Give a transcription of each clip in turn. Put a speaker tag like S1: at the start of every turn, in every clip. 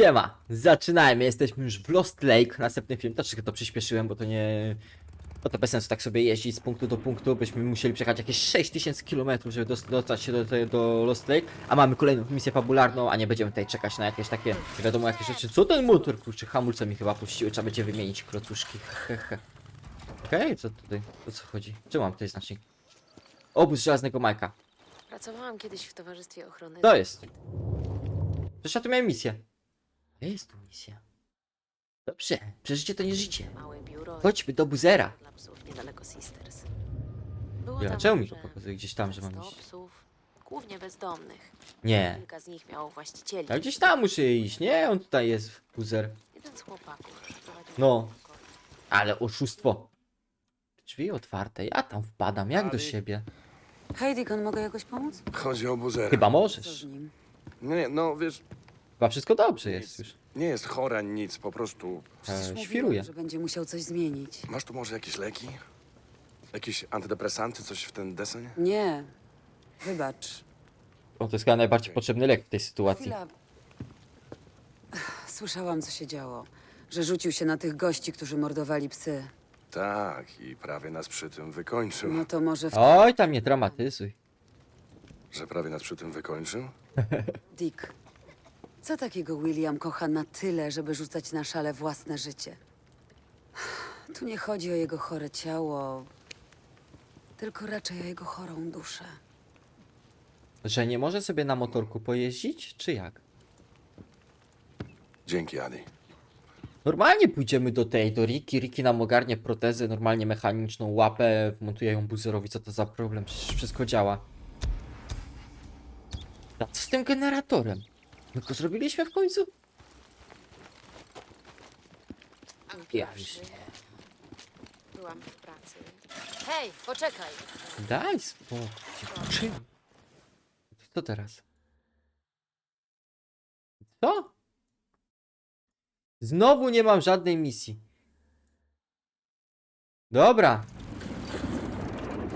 S1: Siema, zaczynajmy, jesteśmy już w Lost Lake, następny film, troszeczkę to przyspieszyłem, bo to nie... No to bez sensu tak sobie jeździć z punktu do punktu, byśmy musieli przejechać jakieś 6000 km, żeby dos- dostać się do, do, do Lost Lake, a mamy kolejną misję fabularną, a nie będziemy tutaj czekać na jakieś takie, nie wiadomo jakie rzeczy. Co ten motor, kurczę, hamulce mi chyba puściły, trzeba będzie wymienić krocuszki, hehe. Okej, co tutaj, o co chodzi? Czemu mam tutaj znacznik? Obóz żelaznego Majka.
S2: Pracowałam kiedyś w Towarzystwie Ochrony.
S1: To jest. Przecież ja tu miałem misję. Jest tu misja. Dobrze, przeżycie to nie życie.
S2: Małe biuro.
S1: Chodźmy do buzera.
S2: Dla psów niedaleko Sisters. Było
S1: Ja,
S2: tam
S1: czemu mi to
S2: dobrze.
S1: pokazuje gdzieś tam, że mam
S2: 100
S1: iść?
S2: psów, głównie bezdomnych.
S1: Nie.
S2: Kilka z nich miało właścicieli.
S1: Ja gdzieś tam muszę iść, nie? On tutaj jest, buzer.
S2: Jeden z chłopaków przeprowadził
S1: No. Ale oszustwo. Drzwi otwarte, ja tam wpadam, jak do siebie.
S3: Hej, Deacon, mogę jakoś pomóc?
S4: Chodzi o buzera.
S1: Chyba
S3: Co z
S1: możesz.
S3: nim?
S4: Nie, no wiesz,
S1: Chyba wszystko dobrze jest już.
S4: nie jest chora nic, po prostu.
S3: Przecież
S1: E,
S3: mówiłam,
S1: świruje.
S3: że będzie musiał coś zmienić.
S4: Masz tu może jakieś leki? Jakieś antydepresanty, coś w ten deseń?
S3: Nie. Wybacz.
S1: O, to jest chyba najbardziej potrzebny lek w tej sytuacji.
S3: Chwila. Słyszałam, co się działo. Że rzucił się na tych gości, którzy mordowali psy.
S4: Tak, i prawie nas przy tym wykończył.
S3: No to może w...
S1: Oj, tam nie dramatyzuj.
S4: Że prawie nas przy tym wykończył?
S3: Dick. Co takiego William kocha na tyle, żeby rzucać na szale własne życie? Tu nie chodzi o jego chore ciało, tylko raczej o jego chorą duszę.
S1: Że nie może sobie na motorku pojeździć, czy jak?
S4: Dzięki, Adi.
S1: Normalnie pójdziemy do tej, do Riki. Riki nam ogarnie protezę, normalnie mechaniczną łapę, wmontuje ją buzerowi, co to za problem, przecież wszystko działa. A co z tym generatorem? My go zrobiliśmy w końcu? Ja już nie.
S2: Byłam w pracy. Hej, poczekaj!
S1: Daj spokój. Co teraz? Co? Znowu nie mam żadnej misji. Dobra.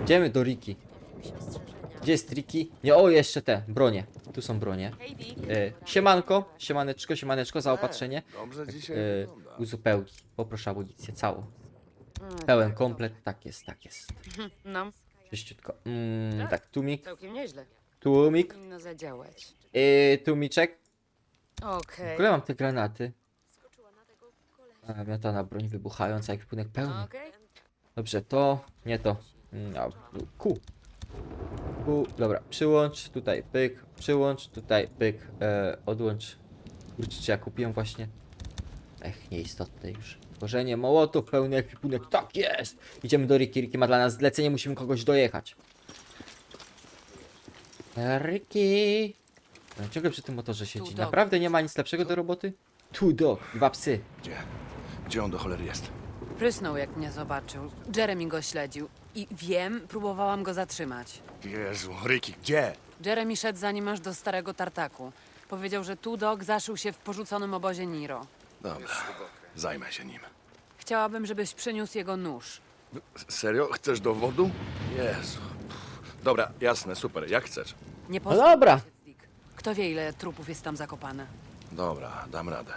S1: Idziemy do Riki.
S2: Ostrzeżenia.
S1: Gdzie jest Riki? Nie, o jeszcze te, bronie. Tu są bronie. E, siemanko, siemaneczko, siemaneczko, zaopatrzenie.
S4: Dobrze dzisiaj
S1: E,
S4: wygląda.
S1: uzupełnij. Poproszę amunicję całą. Pełen komplet, tak jest, tak jest.
S5: No,
S1: Czyściutko. Mm, tak, tumik,
S5: całkiem nieźle.
S1: tumik,
S5: Powinno zadziałać.
S1: tumiczek. W
S5: Okej.
S1: ogóle mam te granaty. A, miotana broń wybuchająca, ekwipunek pełny.
S5: Okej.
S1: Dobrze, to, nie to. Mm, a, Q. Dobra, przyłącz, tutaj pyk, przyłącz, tutaj pyk, e, odłącz. Kurczę, czy ja kupiłem właśnie? Ech, nieistotne już. Tworzenie mołotów, pełny ekwipunek, tak jest! Idziemy do Riki, Riki ma dla nas zlecenie, musimy kogoś dojechać. Riki! No, ciągle przy tym motorze siedzi. Naprawdę nie ma nic lepszego do roboty? Tu dog, dwa psy.
S4: Gdzie? Gdzie on do cholery jest?
S5: Prysnął, jak mnie zobaczył. Jeremy go śledził. I wiem, próbowałam go zatrzymać.
S4: Jezu, Ricky, gdzie?
S5: Jeremy szedł za nim aż do starego tartaku. Powiedział, że Tudok zaszył się w porzuconym obozie Niro.
S4: Dobra, zajmę się nim.
S5: Chciałabym, żebyś przyniósł jego nóż.
S4: Serio? Chcesz dowodu? Jezu. Pff. Dobra, jasne, super, jak chcesz.
S5: Nie
S1: No
S5: pozwól
S1: dobra.
S5: Kto wie, ile trupów jest tam zakopane.
S4: Dobra, dam radę.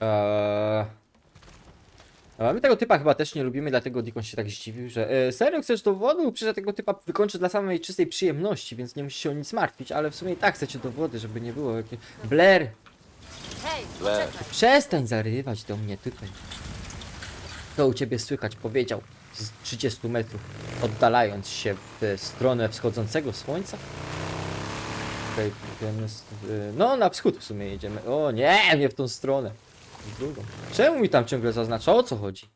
S1: Eee... A my tego typa chyba też nie lubimy, dlatego Dikon się tak zdziwił, że e, serio chcesz dowodu? Przecież ja tego typa wykończę dla samej czystej przyjemności, więc nie musisz się o nic martwić, ale w sumie i tak chcecie dowody, żeby nie było jakie... Blair,
S2: Hej, poczekaj!
S1: przestań zarywać do mnie tutaj. To u ciebie słychać, powiedział z 30 metrów, oddalając się w stronę wschodzącego słońca. E, no na wschód w sumie jedziemy. O nie, nie w tą stronę. Drugą. Czemu mi tam ciągle zaznacza? O co chodzi?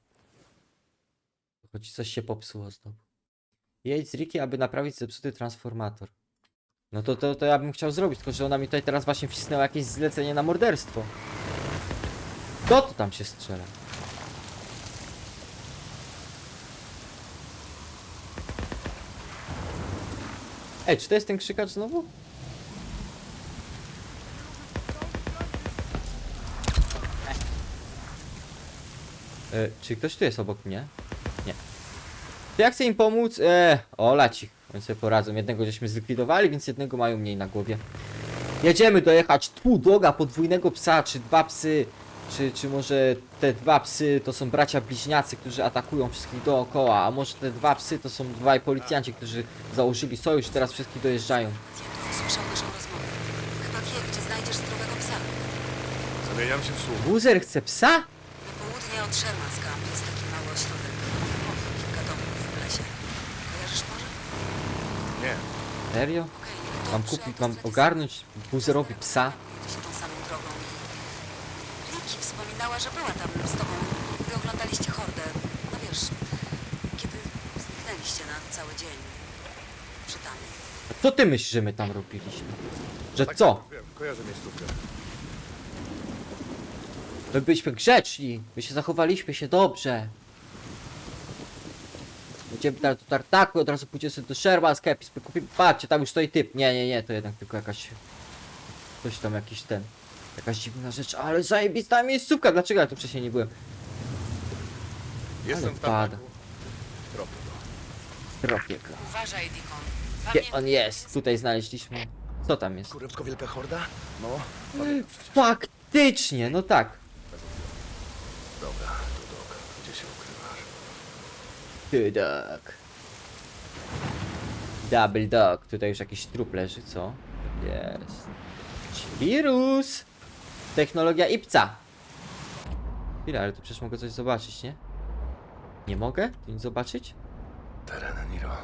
S1: Chodzi, coś się popsuło znowu. Jedź z Ricky, aby naprawić zepsuty transformator. No to, to, to ja bym chciał zrobić, tylko że ona mi tutaj teraz właśnie wcisnęła jakieś zlecenie na morderstwo. Kto to tam się strzela? Ej, czy to jest ten krzykacz znowu? E, czy ktoś tu jest obok mnie? Nie. To ja chcę im pomóc. E, ola ci. Oni sobie poradzą. Jednego żeśmy zlikwidowali, więc jednego mają mniej na głowie. Jedziemy dojechać tu droga podwójnego psa, czy dwa psy, czy, czy może te dwa psy to są bracia bliźniacy, którzy atakują wszystkich dookoła, a może te dwa psy to są dwaj policjanci, którzy założyli sojusz i teraz wszystkich dojeżdżają.
S3: Usłyszał naszą rozmowę. Chyba wie, gdzie znajdziesz zdrowego psa.
S4: Zamieniam się w słuch.
S1: Wuzer chce psa?
S3: Od Sherman's Camp jest taki mały ośrodek. Kilka domów w lesie. Kojarzysz może?
S4: Nie.
S1: Serio?
S3: Okej, to
S1: Mam kupić, mam ogarnąć Wuzerowi psa?
S3: Jedzie się tą samą drogą i... Ricky wspominała, że była tam z tobą, gdy oglądaliście hordę. No wiesz, kiedy zniknęliście na cały dzień. Przy tam.
S1: A co ty myślisz, że my tam robiliśmy? Że
S4: Tak,
S1: co?
S4: Wiem, kojarzę miejscówkę.
S1: My byliśmy grzeczni, my się zachowaliśmy się dobrze. Będziemy teraz do tartaku, od razu pójdziemy sobie do Sherman Skepis, kupimy, patrzcie, tam już stoi typ. Nie, nie, nie, to jednak tylko jakaś... Coś tam, jakiś ten... Jakaś dziwna rzecz, ale zajebista miejscówka, dlaczego ja tu wcześniej nie byłem?
S4: Jestem w
S1: pada. go.
S5: Uważaj, Deacon.
S1: Gdzie on jest? Tutaj znaleźliśmy... Co tam jest?
S4: Kurewsko wielka horda? No.
S1: Faktycznie, no tak.
S4: Dobra, to dok. Gdzie się ukrywasz?
S1: Dog. Double dog. Tutaj już jakiś trup leży, co? Jest. Wirus! Technologia Ipca. Chwila, ale tu przecież mogę coś zobaczyć, nie? Nie mogę? Tu nic zobaczyć?
S4: Teren Niro.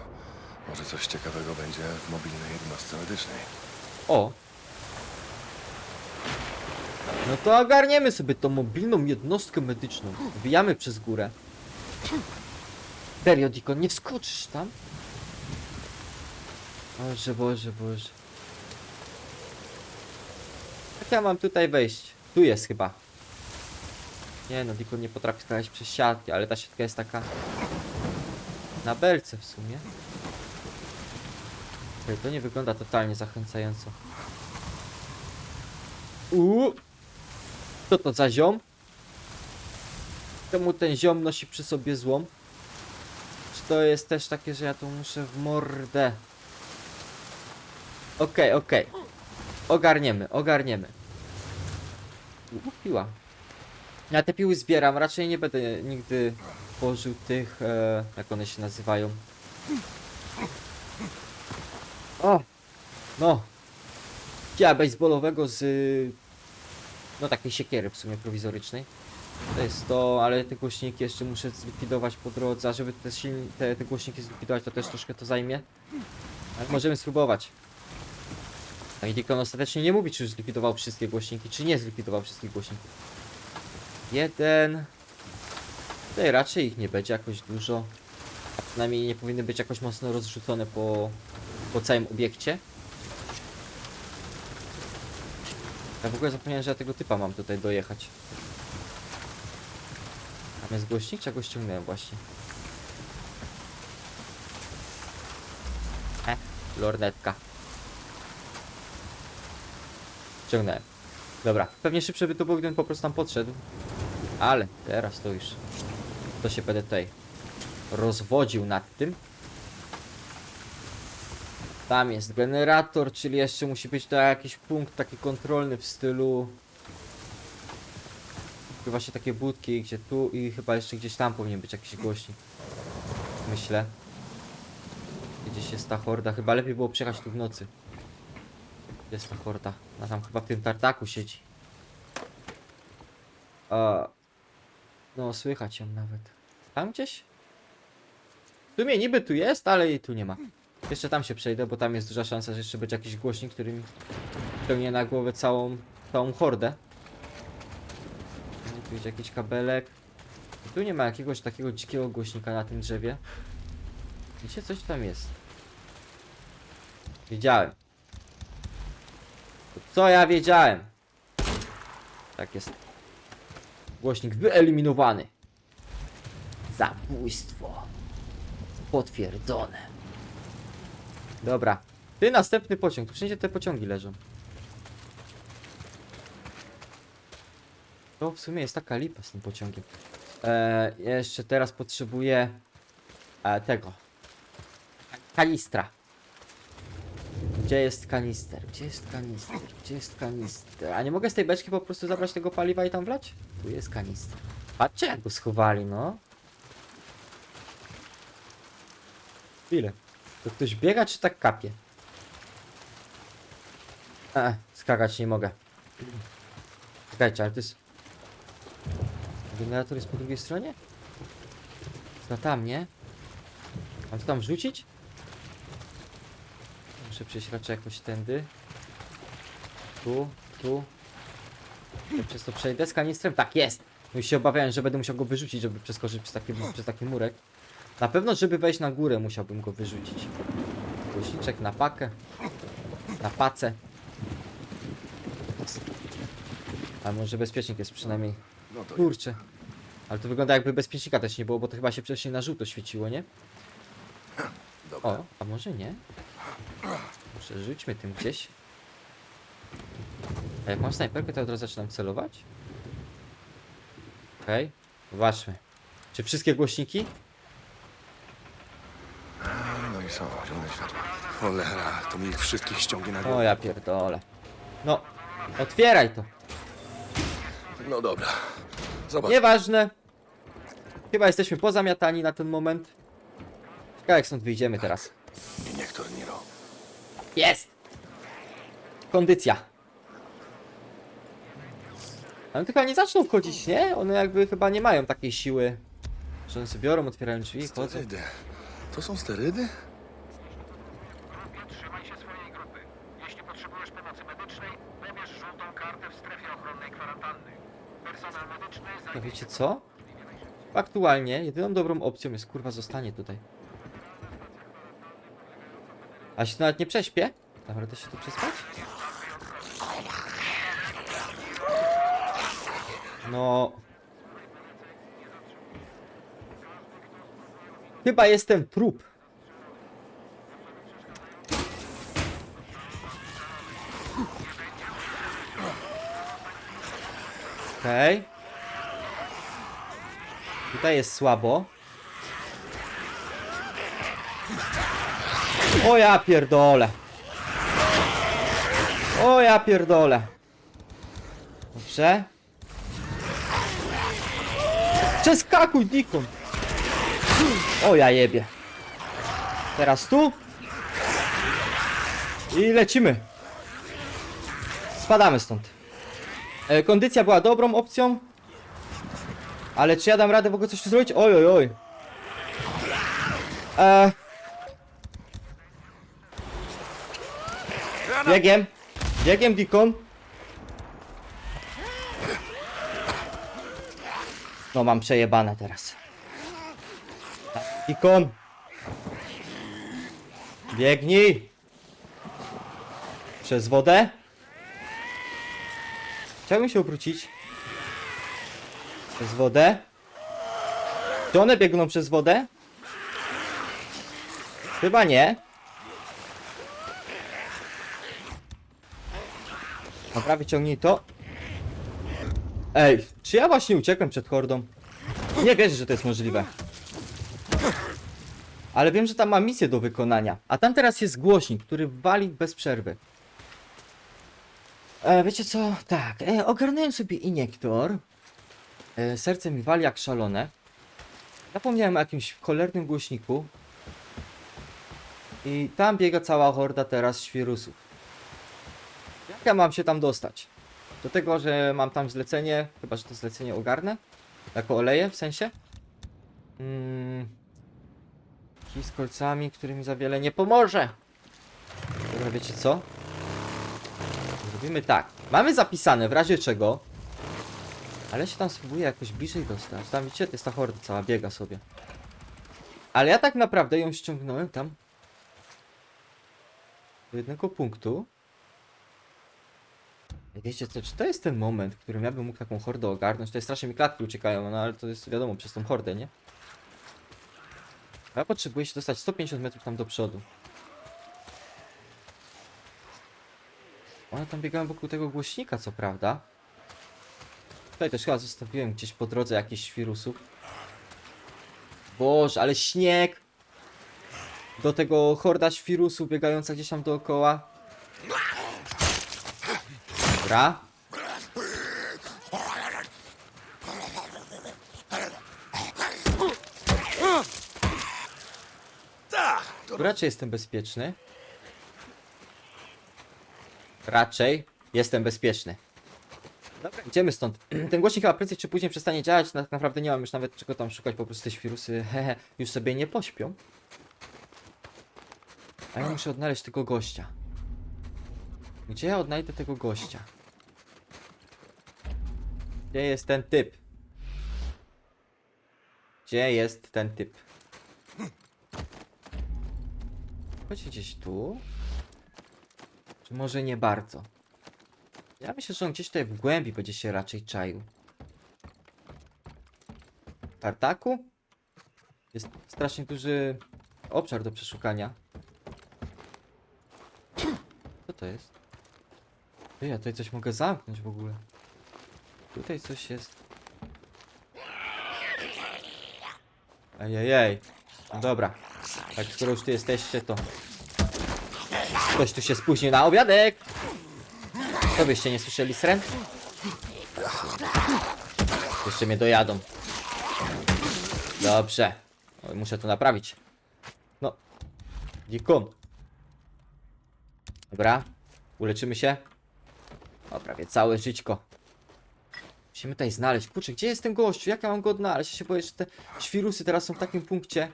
S4: Może coś ciekawego będzie w mobilnej jednostce medycznej.
S1: O! No to ogarniemy sobie tą mobilną jednostkę medyczną. Wbijamy przez górę. Serio, Dikon, nie wskoczysz tam? Boże, Boże, Boże. Jak ja mam tutaj wejść? Tu jest chyba. Nie no, Dikon nie potrafi skakać przez siatkę, ale ta siatka jest taka... Na belce w sumie. To nie wygląda totalnie zachęcająco. Uuu. Co to za ziom? Czemu ten ziom nosi przy sobie złom? Czy to jest też takie, że ja tu muszę w mordę? Okej, okej. Ogarniemy, ogarniemy. Uuu, piła. Ja te piły zbieram, raczej nie będę nigdy położył tych, e, jak one się nazywają. O! No! Kija baseballowego z... No takiej siekiery w sumie prowizorycznej. To jest to, ale te głośniki jeszcze muszę zlikwidować po drodze, a żeby te, silni- te, te głośniki zlikwidować to też troszkę to zajmie. Ale możemy spróbować. No i ostatecznie nie mówi, czy już zlikwidował wszystkie głośniki, czy nie zlikwidował wszystkich głośników. Jeden... Tutaj raczej ich nie będzie jakoś dużo. Przynajmniej nie powinny być jakoś mocno rozrzucone po, po całym obiekcie. Ja w ogóle zapomniałem, że ja tego typa mam tutaj dojechać. Tam jest głośnik, czy ja go ściągnąłem właśnie? E, lornetka. Ściągnąłem. Dobra, pewnie szybsze by to było, gdybym po prostu tam podszedł. Ale teraz to już. To się będę tutaj rozwodził nad tym. Tam jest generator, czyli jeszcze musi być to jakiś punkt taki kontrolny w stylu... Chyba właśnie takie budki, gdzie tu i chyba jeszcze gdzieś tam powinien być jakiś głośnik. Myślę. Gdzieś jest ta horda, chyba lepiej było przyjechać tu w nocy. Jest ta horda. Ona tam chyba w tym tartaku siedzi. A... No, słychać ją nawet. Tam gdzieś? W sumie niby tu jest, ale jej tu nie ma. Jeszcze tam się przejdę, bo tam jest duża szansa, że jeszcze będzie jakiś głośnik, który mi pełnie na głowę całą, całą hordę. Tu jest jakiś kabelek. Tu nie ma jakiegoś takiego dzikiego głośnika na tym drzewie. Widzicie, coś tam jest. Wiedziałem. Co ja wiedziałem? Tak jest. Głośnik wyeliminowany. Zabójstwo. Potwierdzone. Dobra. Ty następny pociąg. Tu wszędzie te pociągi leżą. To w sumie jest taka lipa z tym pociągiem. E, jeszcze teraz potrzebuję e, tego. Kalistra. Gdzie jest kanister? Gdzie jest kanister? Gdzie jest kanister? A nie mogę z tej beczki po prostu zabrać tego paliwa i tam wlać? Tu jest kanister. Patrzcie jak go schowali, no. Chwilę. To ktoś biega czy tak kapie? E, skakać nie mogę. Czekajcie, ale to jest... Generator jest po drugiej stronie? Na tam, nie? Mam to tam wrzucić? Muszę przejść raczej jakoś tędy. Tu, tu. Przez to przejdę z kanistrem? Tak, jest! Już się obawiałem, że będę musiał go wyrzucić, żeby przeskoczyć przez taki, przez taki murek. Na pewno, żeby wejść na górę, musiałbym go wyrzucić. Głośniczek na pakę. Na pacę. A może bezpiecznik jest przynajmniej.
S4: No to
S1: Kurczę. Ale to wygląda jakby bezpiecznika też nie było, bo to chyba się wcześniej na żółto świeciło, nie?
S4: dobra.
S1: O, a może nie? Może rzućmy tym gdzieś. A jak mam snajperkę, to od razu zaczynam celować? Okej, zobaczmy. Czy wszystkie głośniki?
S4: I są, zielone światło. Cholera, to mi ich wszystkich ściągnie na górę.
S1: O ja pierdolę. No, otwieraj to.
S4: No dobra. Zobacz.
S1: Nieważne. Chyba jesteśmy pozamiatani na ten moment. Ciekawe jak stąd wyjdziemy teraz.
S4: Iniektor Niro.
S1: Jest! Kondycja. Ale to chyba nie zaczną wchodzić, nie? One jakby chyba nie mają takiej siły, że one sobie biorą, otwierają drzwi i.
S4: Sterydy. To są sterydy?
S1: To
S6: zajmie
S1: wiecie co? Aktualnie jedyną dobrą opcją jest kurwa zostanie tutaj. A się nawet nie prześpię? Naprawdę się tu przespać? No... Chyba jestem trup. Okej. Tutaj jest słabo. O ja pierdolę. O ja pierdolę. Dobrze. Przeskakuj, Dikon. O ja jebie. Teraz tu. I lecimy. Spadamy stąd. E, kondycja była dobrą opcją. Ale czy ja dam radę w ogóle coś tu zrobić? Oj, oj, oj. E... Biegiem. Biegiem, Dikon. No, mam przejebane teraz. Dikon. Biegnij. Przez wodę. Chciałbym się obrócić. Przez wodę. Czy one biegną przez wodę? Chyba nie. Dobra, wyciągnij to. Ej, czy ja właśnie uciekłem przed hordą? Nie wierzę, że to jest możliwe. Ale wiem, że tam ma misję do wykonania. A tam teraz jest głośnik, który wali bez przerwy. E, wiecie co? Tak, e, ogarnąłem sobie iniektor. E, serce mi wali jak szalone. Zapomniałem o jakimś cholernym głośniku. I tam biega cała horda teraz świrusów. Jak ja mam się tam dostać? Do tego, że mam tam zlecenie, chyba że to zlecenie ogarnę? Jako oleje w sensie? Mm, kij z kolcami, który mi za wiele nie pomoże. Dobra, wiecie co? Zrobimy tak. Mamy zapisane w razie czego. Ale się tam spróbuję jakoś bliżej dostać. Tam widzicie, jest ta horda cała, biega sobie. Ale ja tak naprawdę ją ściągnąłem tam. Do jednego punktu. Wiecie co, czy to jest ten moment, w którym ja bym mógł taką hordę ogarnąć? To jest strasznie mi klatki uciekają, no ale to jest wiadomo, przez tą hordę, nie? Ja potrzebuję się dostać 150 metrów tam do przodu. One tam biegają wokół tego głośnika, co prawda. Tutaj też chyba zostawiłem gdzieś po drodze jakichś świrusów. Boże, ale śnieg! Do tego horda świrusów biegająca gdzieś tam dookoła. Dobra. Raczej jestem bezpieczny. Raczej jestem bezpieczny. Idziemy stąd. Ten głośnik chyba prędzej czy później przestanie działać. Tak naprawdę nie mam już nawet czego tam szukać, po prostu te świrusy hehe, już sobie nie pośpią. A ja muszę odnaleźć tego gościa. Gdzie ja odnajdę tego gościa? Gdzie jest ten typ? Gdzie jest ten typ? Chodź gdzieś tu? Czy może nie bardzo? Ja myślę, że on gdzieś tutaj w głębi będzie się raczej czaił. Tartaku? Jest strasznie duży obszar do przeszukania. Co to jest? Ej, ja tutaj coś mogę zamknąć w ogóle. Tutaj coś jest. Ej, ej. No dobra. Tak, skoro już tu jesteście, to... Ktoś tu się spóźnił na obiadek! To byście nie słyszeli sren? Jeszcze mnie dojadą. Dobrze. Muszę to naprawić. No. Dikun. Dobra. Uleczymy się. O, prawie całe żyćko. Musimy tutaj znaleźć. Kurczę, gdzie jest ten gościu? Jak ja mam go odnaleźć? Ja się boję, że te świrusy teraz są w takim punkcie.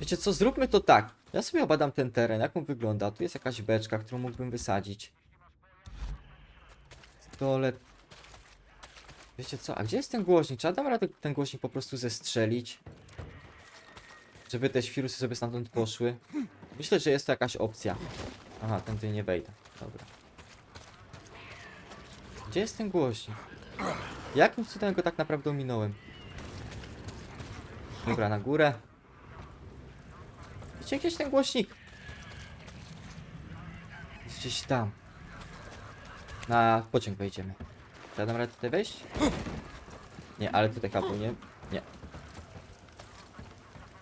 S1: Wiecie co, zróbmy to tak. Ja sobie obadam ten teren, jak on wygląda. Tu jest jakaś beczka, którą mógłbym wysadzić. Stolet. Wiecie co, a gdzie jest ten głośnik? Czy ja dam radę ten głośnik po prostu zestrzelić? Żeby te świrusy sobie stamtąd poszły? Myślę, że jest to jakaś opcja. Aha, tędy nie wejdę. Dobra. Gdzie jest ten głośnik? Jakim cudem go tak naprawdę ominąłem? Dobra, na górę. Gdzie gdzieś ten głośnik? Jest gdzieś tam. Na pociąg wejdziemy. Ja dam radę tutaj wejść? Nie, ale tutaj chyba nie. Nie.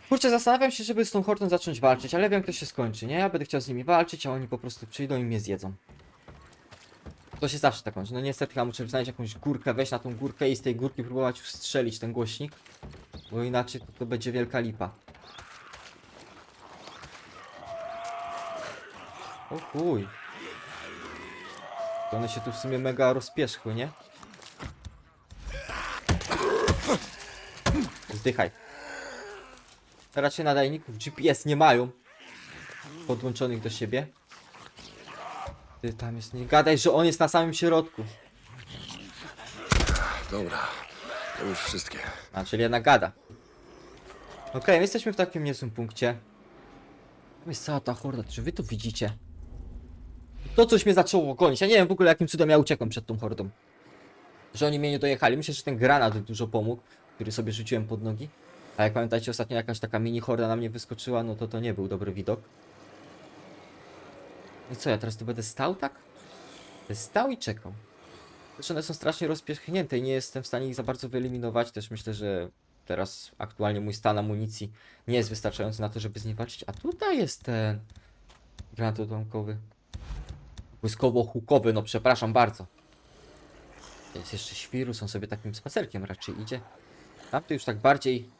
S1: Kurczę, zastanawiam się, żeby z tą hordą zacząć walczyć, ale wiem, jak to się skończy, nie? Ja będę chciał z nimi walczyć, a oni po prostu przyjdą i mnie zjedzą. To się zawsze tak kończy. No niestety chyba muszę znaleźć jakąś górkę, wejść na tą górkę i z tej górki próbować strzelić ten głośnik. Bo inaczej to, to będzie wielka lipa. O chuj. To one się tu w sumie mega rozpierzchły, nie? Zdychaj. Raczej nadajników GPS nie mają podłączonych do siebie. Ty tam jest, nie gadaj, że on jest na samym środku.
S4: Dobra, to już wszystkie.
S1: A, czyli jednak gada. Okej, my jesteśmy w takim niezłym punkcie. Tam jest cała ta horda, czy wy to widzicie? To coś mnie zaczęło gonić. Ja nie wiem w ogóle jakim cudem ja uciekłem przed tą hordą. Że oni mnie nie dojechali. Myślę, że ten granat dużo pomógł, który sobie rzuciłem pod nogi. A jak pamiętacie, ostatnio jakaś taka mini horda na mnie wyskoczyła, no to to nie był dobry widok. I co, ja teraz tu będę stał tak? Będę stał i czekał. Zresztą one są strasznie rozpierzchnięte i nie jestem w stanie ich za bardzo wyeliminować. Też myślę, że teraz aktualnie mój stan amunicji nie jest wystarczający na to, żeby z nim walczyć. A tutaj jest ten granat odłamkowy. Błyskowo-hukowy, no przepraszam bardzo. To jest jeszcze świrus, on sobie takim spacerkiem raczej idzie. Tamty już tak bardziej...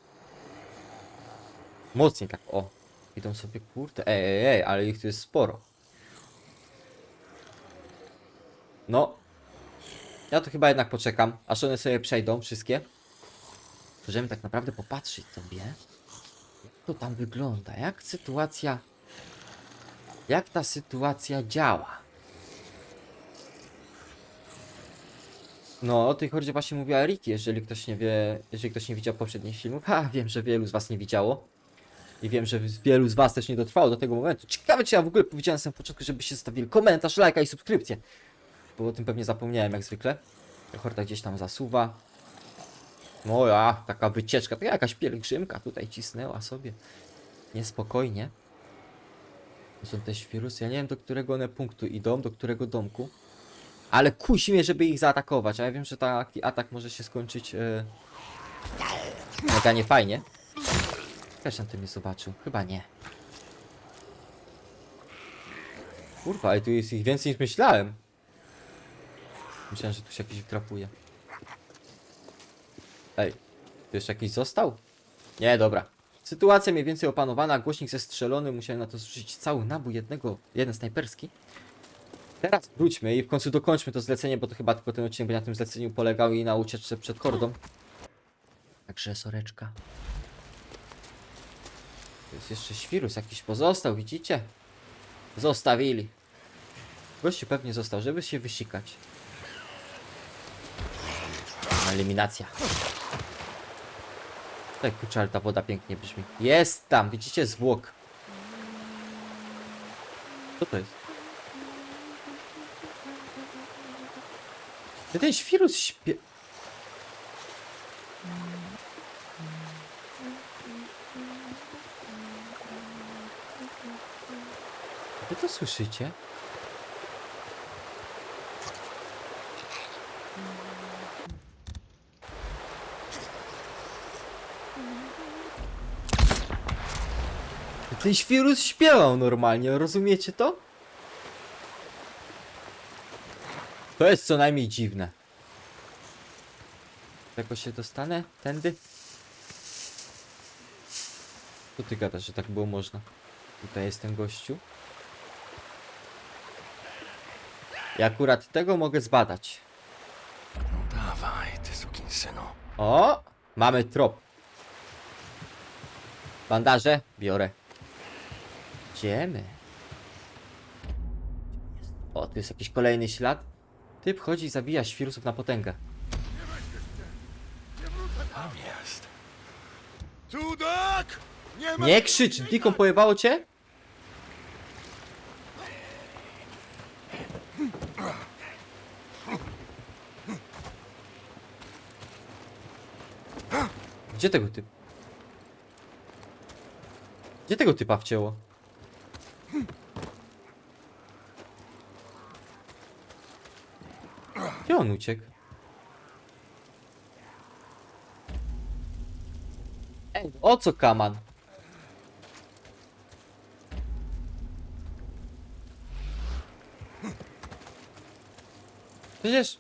S1: Mocniej tak, o. Idą sobie, kurde, ej, ej, ej, ale ich tu jest sporo. No, ja to chyba jednak poczekam, aż one sobie przejdą wszystkie. Możemy tak naprawdę popatrzeć sobie, jak to tam wygląda, jak sytuacja, jak ta sytuacja działa. No, o tej hordzie właśnie mówiła Ricky, jeżeli ktoś nie wie, jeżeli ktoś nie widział poprzednich filmów. Ha, wiem, że wielu z was nie widziało. I wiem, że wielu z was też nie dotrwało do tego momentu. Ciekawe, czy ja w ogóle powiedziałem na samym początku, żebyście zostawili komentarz, lajka i subskrypcję. Bo o tym pewnie zapomniałem jak zwykle. Horta gdzieś tam zasuwa. Moja, taka wycieczka, to jakaś pielgrzymka tutaj cisnęła sobie. Niespokojnie. To są te świrusy, ja nie wiem do którego one punktu idą, do którego domku. Ale kusi mnie, żeby ich zaatakować, a ja wiem, że taki atak może się skończyć yy, mega niefajnie. Też tam ty mnie zobaczył, chyba nie. Kurwa, ale tu jest ich więcej niż myślałem. Myślałem, że tu się jakiś wtrapuje. Ej, tu jeszcze jakiś został? Nie, dobra. Sytuacja mniej więcej opanowana, głośnik zestrzelony, musiałem na to zużyć cały nabój jednego, jeden snajperski. Teraz wróćmy i w końcu dokończmy to zlecenie, bo to chyba tylko ten odcinek na tym zleceniu polegał i na ucieczce przed hordą. Także soreczka. To jest jeszcze świrus jakiś pozostał, widzicie? Zostawili. Gościu pewnie został, żeby się wysikać. Eliminacja. Tak kurczę, ta woda pięknie brzmi. Jest tam, widzicie zwłok. Co to jest? Ty ten świrus śpie... Wy to słyszycie? Ten świrus śpiewał normalnie, rozumiecie to? To jest co najmniej dziwne. Jakoś się dostanę? Tędy? Co ty gadasz, że tak było można? Tutaj jest ten gościu. I akurat tego mogę zbadać.
S4: No dawaj, ty sukinsynu.
S1: O! Mamy trop. Bandaże? Biorę. Idziemy. O, tu jest jakiś kolejny ślad. Typ chodzi i zabija świrusów na potęgę.
S4: Tam jest.
S7: Cudak! Nie ma...
S1: Nie krzycz! Diką pojebało cię? Gdzie tego typ? Gdzie tego typa wcięło? Gdzie on uciekł? Ej, o co kaman? Przecież...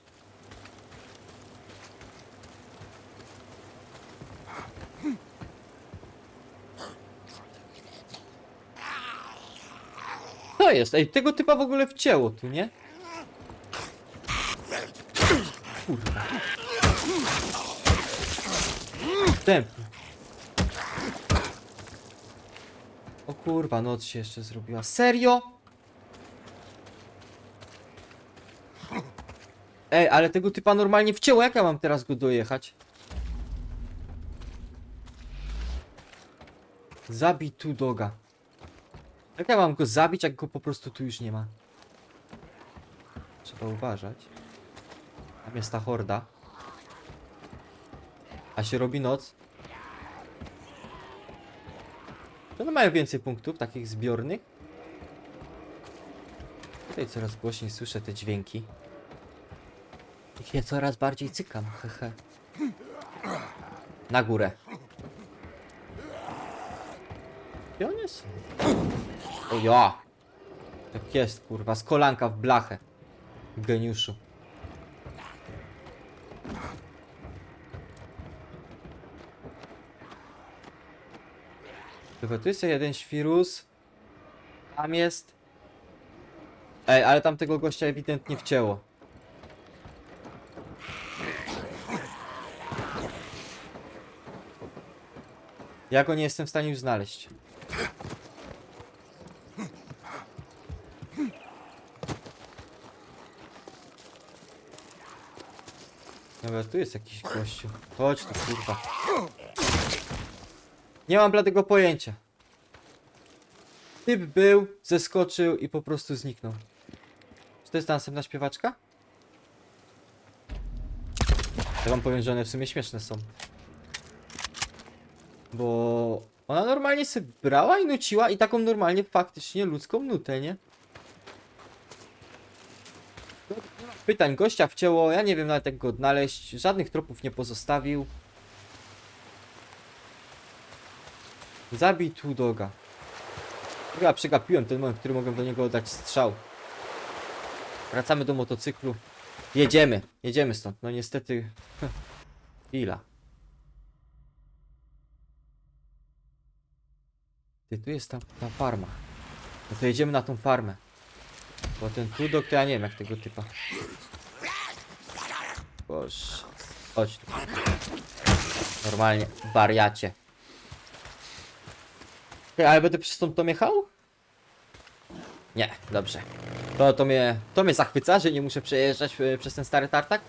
S1: To jest, ej, tego typa w ogóle wcięło tu, nie? Kurwa. Tępny. O kurwa, noc się jeszcze zrobiła. Serio? Ej, ale tego typa normalnie wcięło. Jak ja mam teraz go dojechać? Zabij tu doga. Jak ja mam go zabić, jak go po prostu tu już nie ma? Trzeba uważać. Tam jest ta horda. A się robi noc. To one mają więcej punktów, takich zbiornych. Tutaj coraz głośniej słyszę te dźwięki. Ich je coraz bardziej cykam, hehe. Na górę. Gdzie on jest? O ja! Tak jest, kurwa, z kolanka w blachę. Geniuszu. Tylko tu jest jeden świrus. Tam jest. Ej, ale tamtego gościa ewidentnie wcięło. Ja go nie jestem w stanie już znaleźć. Dobra, tu jest jakiś gościu. Chodź tu, kurwa. Nie mam bladego pojęcia. Typ był, zeskoczył i po prostu zniknął. Czy to jest ta następna śpiewaczka? Ja wam powiem, że one w sumie śmieszne są. Bo ona normalnie sobie brała i nuciła i taką normalnie faktycznie ludzką nutę, nie? Pytań gościa wcięło, ja nie wiem nawet jak go odnaleźć, żadnych tropów nie pozostawił. Zabij tu doga. Ja przegapiłem ten moment, w którym mogłem do niego oddać strzał. Wracamy do motocyklu. Jedziemy, jedziemy stąd. No niestety. Chwila. Ty, tu jest ta, ta farma. No to jedziemy na tą farmę. Bo ten tudok to ja nie wiem jak tego typa. Boże. Chodź tu. Normalnie, wariacie. Ale będę przez tą tom jechał? Nie, dobrze. To, to, mnie, to mnie zachwyca, że nie muszę przejeżdżać e, przez ten stary tartak.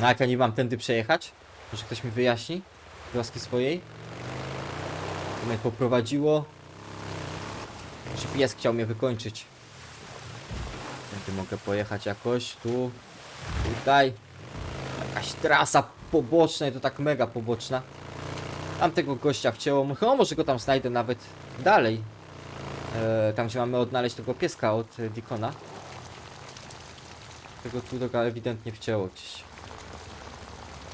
S1: No jak ja nie mam tędy przejechać? Może ktoś mi wyjaśni? Łaski swojej? To mnie poprowadziło. GPS chciał mnie wykończyć. Tędy mogę pojechać jakoś, tu, tutaj. Jakaś trasa poboczna i to tak mega poboczna. Tam tego gościa wcięło. Może go tam znajdę nawet dalej. E, tam gdzie mamy odnaleźć tego pieska od e, Dikona. Tego tu ewidentnie wcięło gdzieś.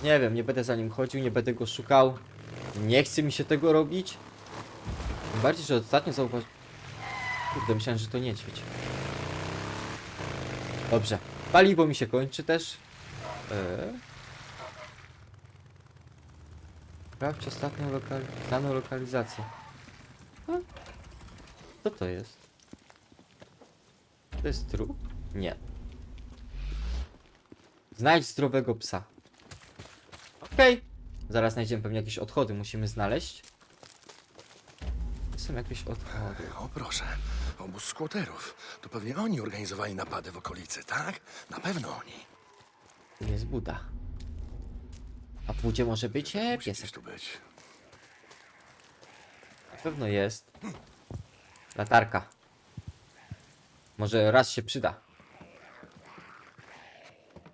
S1: Nie wiem, nie będę za nim chodził, nie będę go szukał. Nie chce mi się tego robić. Tym bardziej, że ostatnio zauważyłem... Kurde, myślałem, że to niedźwiedź. Dobrze. Paliwo mi się kończy też. Eee. Sprawdź ostatnią lokal... znaną lokalizację. A? Co to jest? To jest trup? Nie. Znajdź zdrowego psa. Okej. Zaraz znajdziemy pewnie jakieś odchody, musimy znaleźć. Są jakieś odchody.
S4: O proszę, obóz skłoterów. To pewnie oni organizowali napady w okolicy, tak? Na pewno oni.
S1: Tu jest Buda. A w Budzie może być e, piesek.
S4: gdzieś tu być.
S1: Na pewno jest. Latarka. Może raz się przyda.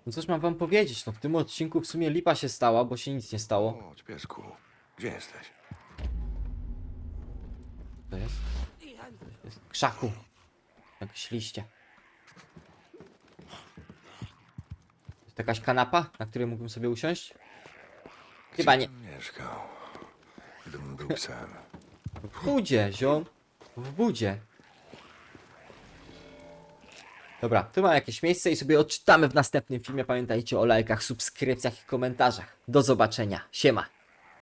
S1: No cóż mam wam powiedzieć, no w tym odcinku w sumie lipa się stała, bo się nic nie stało.
S4: Chodź, piesku. Gdzie jesteś?
S1: To jest? To jest w krzaku. Jakieś liście. Jest jakaś kanapa, na której mógłbym sobie usiąść? Chyba nie.
S4: Mieszkał, gdybym był psem.
S1: W budzie, ziom. W budzie. Dobra, tu mam jakieś miejsce i sobie odczytamy w następnym filmie. Pamiętajcie o lajkach, subskrypcjach i komentarzach. Do zobaczenia. Siema.